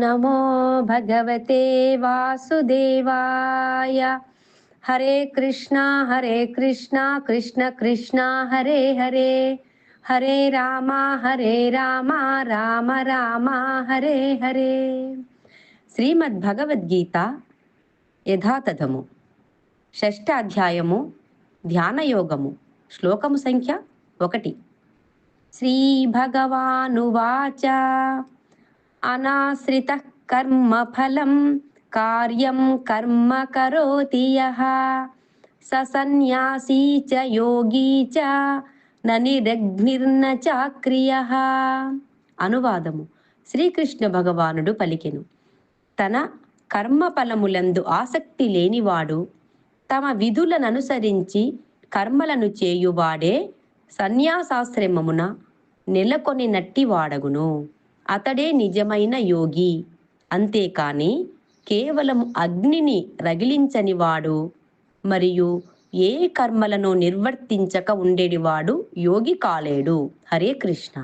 నమో భగవతే వాసుదేవాయ హరే కృష్ణ హరే కృష్ణ కృష్ణ కృష్ణ హరే హరే హరే రామ హరే రామ రామ రామ హరే హరే శ్రీమద్ భగవద్గీత యథాతథము షష్టాధ్యాయము ధ్యానయోగము శ్లోకము సంఖ్య ఒకటి. శ్రీ భగవానువాచ అనాశ్రిత కర్మ ఫలం కార్యం కర్మ కరోతి యః స సన్యాసీ చ యోగీ చ ననిరగ్నిర్న చాక్రియ అనువాదము శ్రీకృష్ణ భగవానుడు పలికెను తన కర్మ ఫలములందు ఆసక్తి లేనివాడు తమ విధులను అనుసరించి కర్మలను చేయువాడే సన్యాసాశ్రమమున నెలకొని నట్టి వాడగును అతడే నిజమైన యోగి. అంతేకాని కేవలం అగ్నిని రగిలించని వాడు మరియు ఏ కర్మలను నిర్వర్తించక ఉండేటివాడు యోగి కాలేడు. హరే కృష్ణ.